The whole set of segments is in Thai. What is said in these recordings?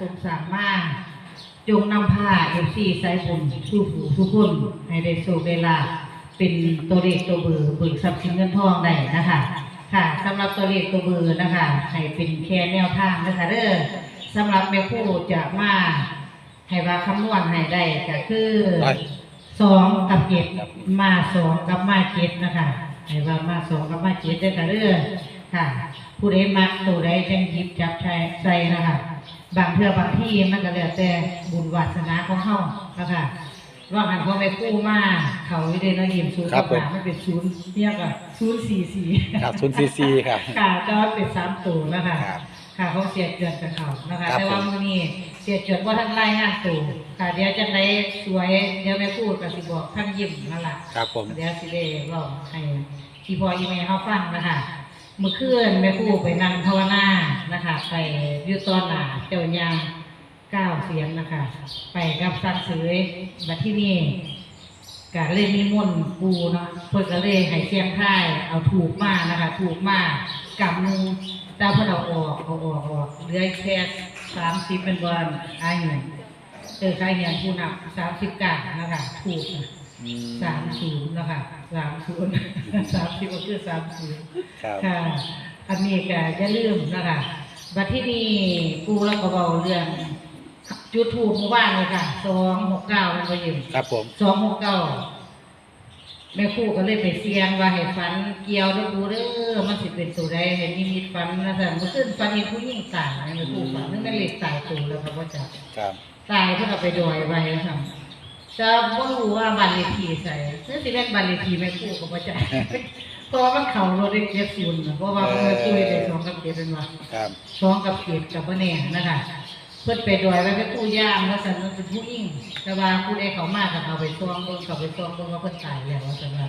สมสามาจงนำผ้าเอฟซีสายบุญผู้ผู้ทุกคนให้ได้โชคได้ลาภเป็นตัวเลขตัวเบอร์เบิกทรัพย์สินเงินทองได้นะคะค่ะสำหรับตัวเลขตัวเบอร์นะคะให้เป็นแค่แนวทางนะคะเด้อสำหรับแม่ครู่จะมาให้ว่าคำนวณให้ได้ก็คือสองกับเจ็ดมาสองกับมาเจ็ดนะคะให้ว่ามาสองกับมาเจ็ดได้อค่ะเด้อค่ะ ผู้ใดมักตัวใดจังหยิบจับใช้ใส่นะคะ บางเทื่อบางที่มันก็แล้วแต่บุญวาสนาของเฮานะคะว่าหันพ่อแม่กู้มาเขาวิเดนยิมศูนย์ครับผม มันเป็นศูนย์เนี่ยก็ศูนย์สี่สี่ครับศูนย์ซีซีครับ ค่ะจอดเป็นสามตัวนะคะ ครับ ค่ะเขาเสียเกินกับเขานะคะ ครับแต่ว่าผม มื้อนี้เสียเกินว่าท่านไล่งานตัวค่ะเดี๋ยวจะได้สวยเดี๋ยวแม่พูดกับสิบอกท่านยิ้มนั่นแหละครับผม เดี๋ยวสิได้บอกให้ที่พออีเมลเขาฟังนะคะ เมื่อคืนแม่พูไปนั่งภาวนานะคะ ไปยุตอนหนาเจ้ายางเก้าเสียงนะคะ ไปกับสักเสยมาที่นี่ก็เลยมีมนต์ปูเนาะเพิ่นก็เลยให้เสียงท้ายเอาถูกมากนะคะ ถูกมากกำหนึงต่เพิ่นเอาออกเอาออกออกเหลือแค่สามสิบเป็นวันอายุเออใครเห็นผู้นับสามสิบกานะคะถูก สามศูนย์นะคะสามศูนย์สามสิบก็คือสามศูนย์ครับค่ะ อันนี้ก็จะลืมนะคะบัดที่นี่กูแล้วก็เบาเรื่องจุดถูกเมื่อวานเลยค่ะสองหกเก้ามันก็ยืมครับผมสองหกเก้าแม่ครู่ก็เลยไปเสียงว่าให้ฝันเกี่ยวเด้อกูเด้อมันสิเป็นตัวใดเห็นนิมิตฝันนะสั่นเมื่อคืนฝันเห็นผู้หญิงตายแม่ครู่ฝันนึกแม่นเล็กตายตัวแล้วครับว่าจะครับตายเพื่อเอาไปดอยไว้ครับ จะบ่รู้ว่าบัตรเลขที่ใส่ซึ่งสิเป็นบัตรเลขที่แม่ครู่ก็บ่จะเพราะว่ามันเข้ารถได้เจ็ดศูนย์น่ะเพราะว่าเมื่อคุยได้สองกับเจ็ดเป็นว่าครับสองกับเจ็ดกับบ่แน่นะคะเพิ่นไปดอยไว้เป็นผู้ย่างว่าซั่นมันเป็นผู้หญิงแต่ว่าผู้ใดเขามาก็เอาไปซ่องเบิ่งเขาไปซ่องเบิ่งว่าเพิ่นตายแล้วว่าซั่นว่า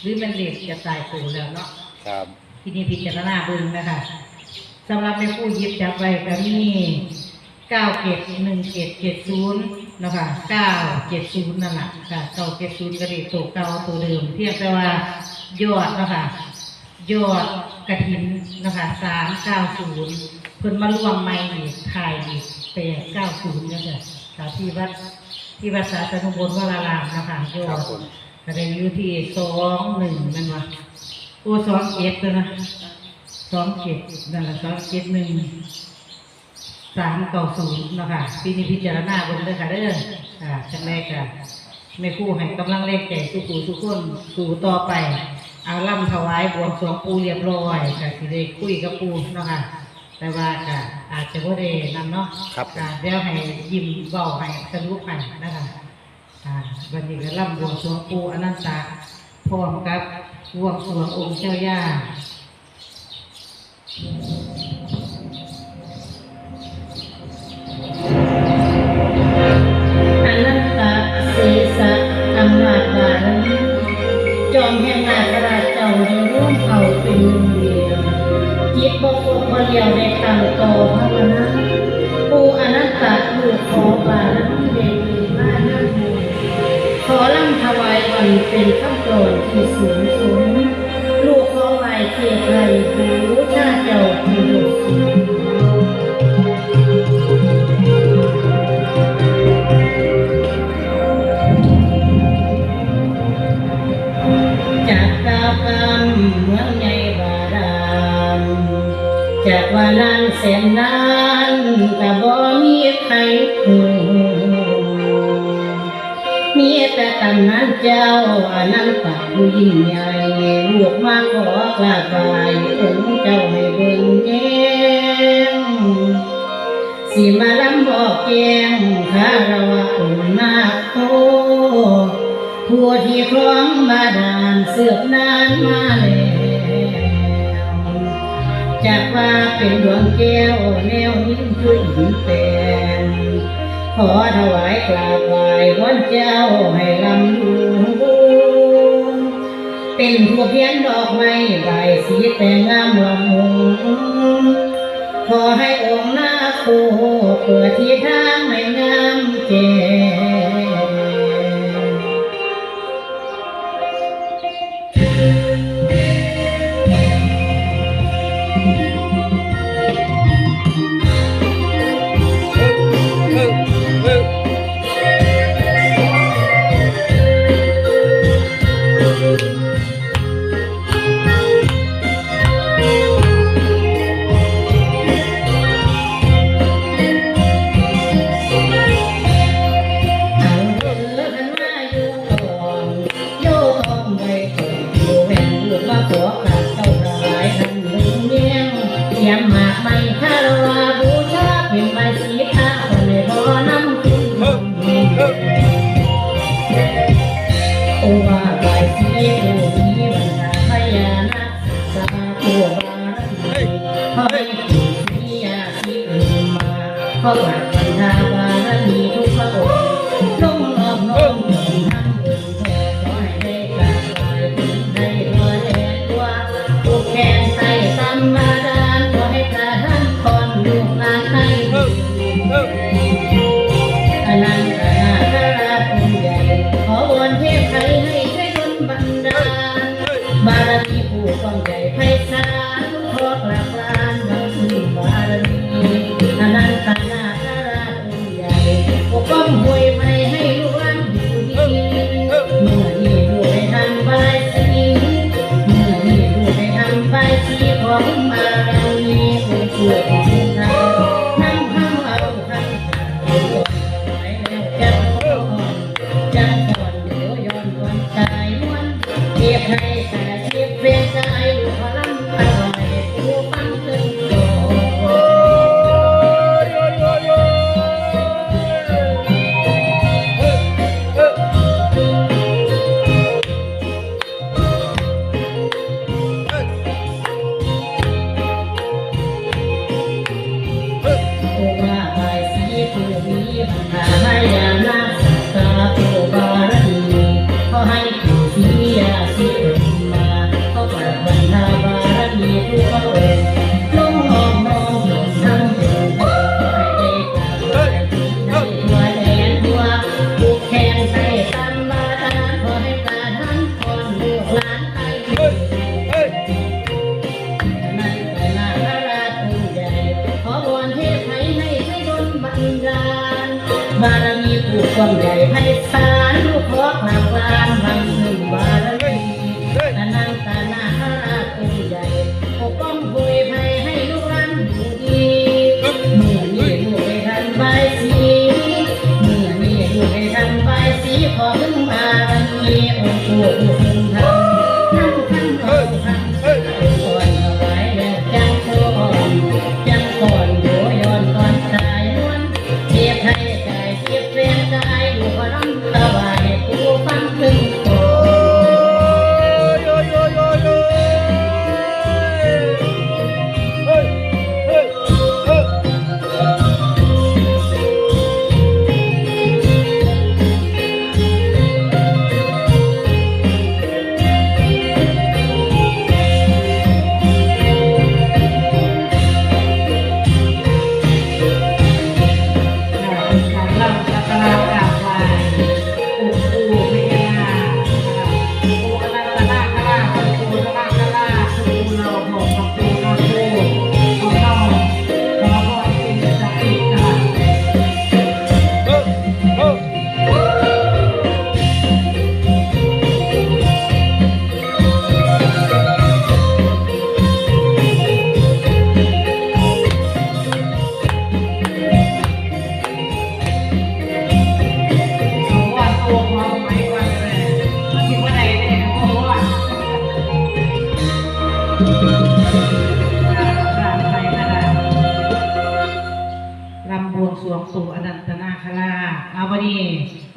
หรือมันเด็กจะตายตัวแล้วเนาะครับทีนี้พิจารณาเบิ่งนะคะสำหรับในผู้หยิบจับไว้ก็มีเก้าเจ็ดหนึ่งเจ็ดเจ็ดศูนย์ นะคะเก้าเจ็ดศูนย์นั่นแหละค่ะเก้าเจ็ดศูนย์ก็เด็กตัวเก่าตัวเดิมเพียงแต่ว่ายอดนะคะยอดกระถินนะคะสามเก้าศูนย์เพิ่นมารวมใหม่อีกถ่ายอีกแปดเก้าศูนย์เนี่ยค่ะค่ะที่วัดที่วัดสาสนุบลวรารามนะคะยอครัดบผมก็ได้อยู่ที่สองหนึ่งนั่นวะโอ้สองเจ็ดเลยนะสองเจ็ดนั่นแหละสองเจ็ดหนึ่ง สามเก้าศูนย์นะคะปีนี้พิจารณาบนเด้อค่ะเด้ออ่าจังแรกค่ะไม่ครู่ให้กำลังเลขใจสุขูทุกคนสู่ต่อไปเอาล่ำถวายบวงสรวงปูเรียบร้อยค่ะที่ได้คุยกับปูเนาะค่ะ แต่ว่าก็อาจจะว่าได้นั่นเนาะครับอ่าเดี๋ยวให้ยิ้มเบาให้สรุปให้นะคะอ่าวันนี้ก็ร่ำบวงสรวงปูอนันตาพร้อมกับบวงสรวงองค์เจ้าย่า จบารมีจอมแห่งนาคราชเจ้าได้ร่วมเอาเป็นหนึ่งเดียวจิตบกบกเดียวในทางโตภาวนาปูอนันตลูกขอบารมีเดชมาหน้ามูขอลำถวายวันเป็นข้าโปรดที่สูงสูงลูกขอไหวเทียไทยหูชาเจ้าที่ดุสู จากกาวกรรมเมืองใหญ่บาดาลจากว่านั้นแสนนานก็บ่มีใครหูมีแต่ตำนานเจ้าอนันตผู้ยิ่งใหญ่ลูกมาขอกราบไหว้องค์เจ้าให้เบิ่งแย้งสิมาลำบอกแกงคารวะองค์นาคโต ผู้ที่ครองบาดาลเสือกนานมาแล้วจากว่าเป็นดวงแก้วแนวยิ้มคือหินแตนขอถวายกราบไหว้วันเจ้าให้ลำดูเป็นผู้เพียนดอกไม้ใบสีแต่งงามละมุงขอให้องค์นาคโคเปิดที่ทางให้งามแจ่ ค Hallelujah. ความใหญ่ไพศาลลูกขอความหวาน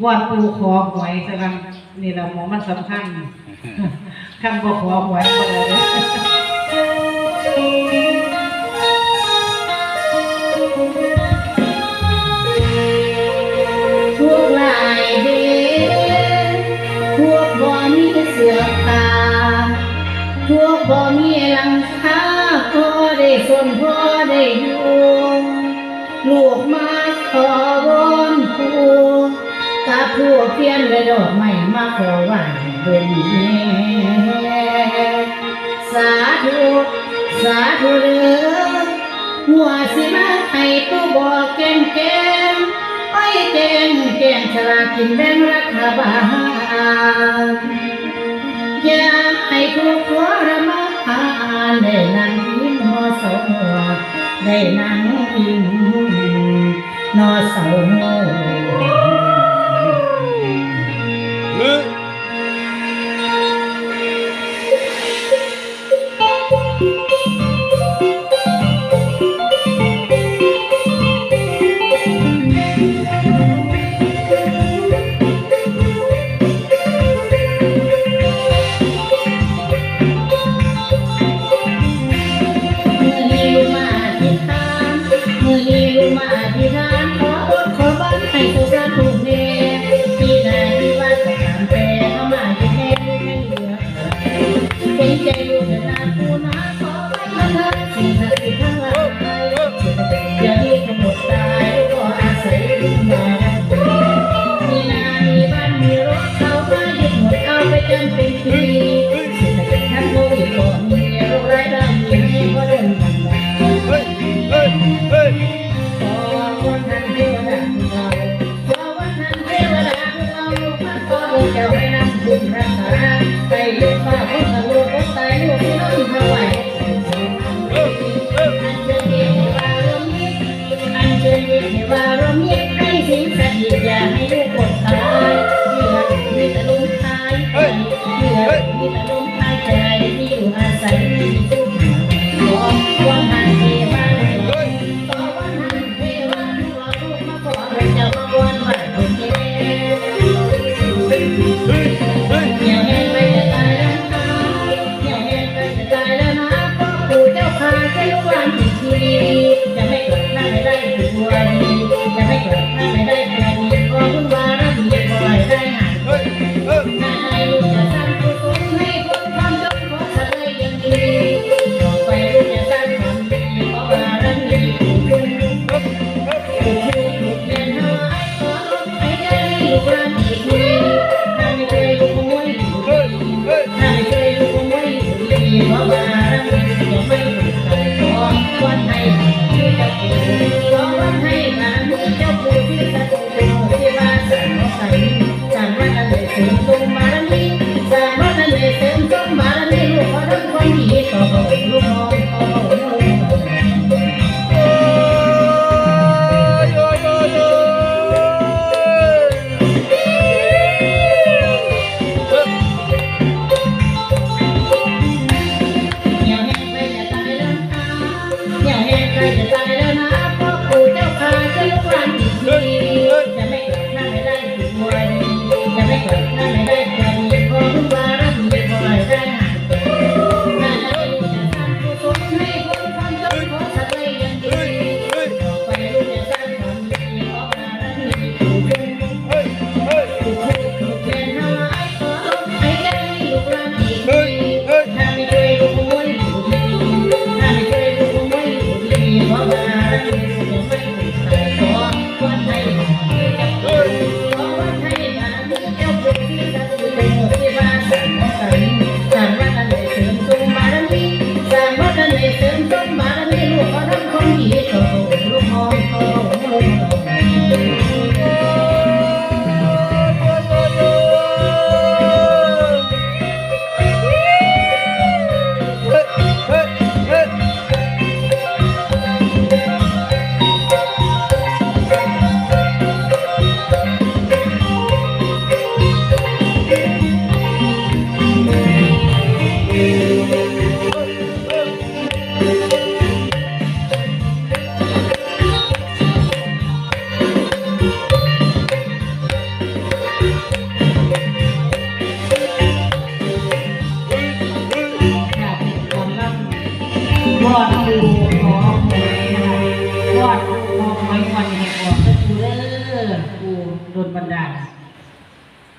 ว่าปูขอหวยสักันนี่เราหมอมันสำคัญขั้นบ่ขอหวยก็ได้ลยเพวกบ่มีหลังคาพอได้ฝนพอได้อยู่ ยนไโดดกไม่มาขอไหว้เดินสาธุสาธุเด้อหัวสิมาให้ตู้บอกแก่งแก่งไอ้แก่งแก่งฉลากินแบงรักษาบาลอย่าให้ผู้ขอรมาได้นั่งยิ้มหอเสาหัวได้นั่งยิ้มนอเสาหัว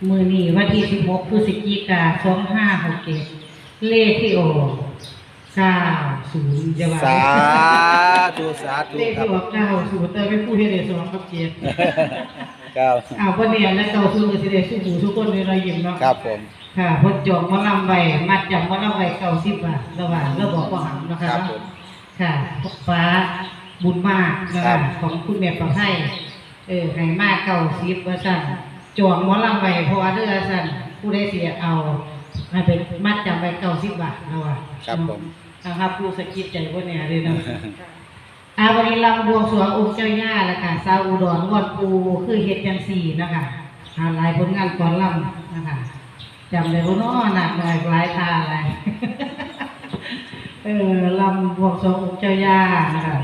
มือนี้วันที่สิบหกพฤศจิกาสองห้าหกเจ็ดเลขที่ออกเก้าศูนย์จะว่าสาธุสาธุเลขครัที่บออกเก้าศูนย์แต่ไม่พูดให้ได้สองกับเจ็ดครับ อ้าววันนี้แล้วเก้าศูนย์ก็สิได้สู้หูทุกคนในรอยยิ้มเนาะ ครับผม ค่ะเพนจองหมาลำไว้มัดจำหมาลำไว้เก้าสิบบาทระหว่างระบอกว่าหันนะคคะรับเนาะผมค่ะฟ้าบุญมากนะครัคะบ ของคุณแม่ประไพ เออให้มากเก้าสิบว่าสั่นจองหมอลำไว้เพราะว่าเด้อสั่นผู้ใดเสียเอาให้เป็นมัดจำไว้เก้าสิบบาทนะว่าครับผมนะครับผู้สะกิดใจพวกเนี่ยเลยเนาะอาวันนี้ลำบวงสรวงองค์เจ้าย่าแล้วค่ะซาอุดรงวดปูคือเฮ็ดจังสี่นะคะหาหลายผลงานก่อนลำนะคะจำได้บ่เนาะหนักหน่อยหลายตาอะไรเออลำบวงสรวงองค์เจ้าย่านะคะ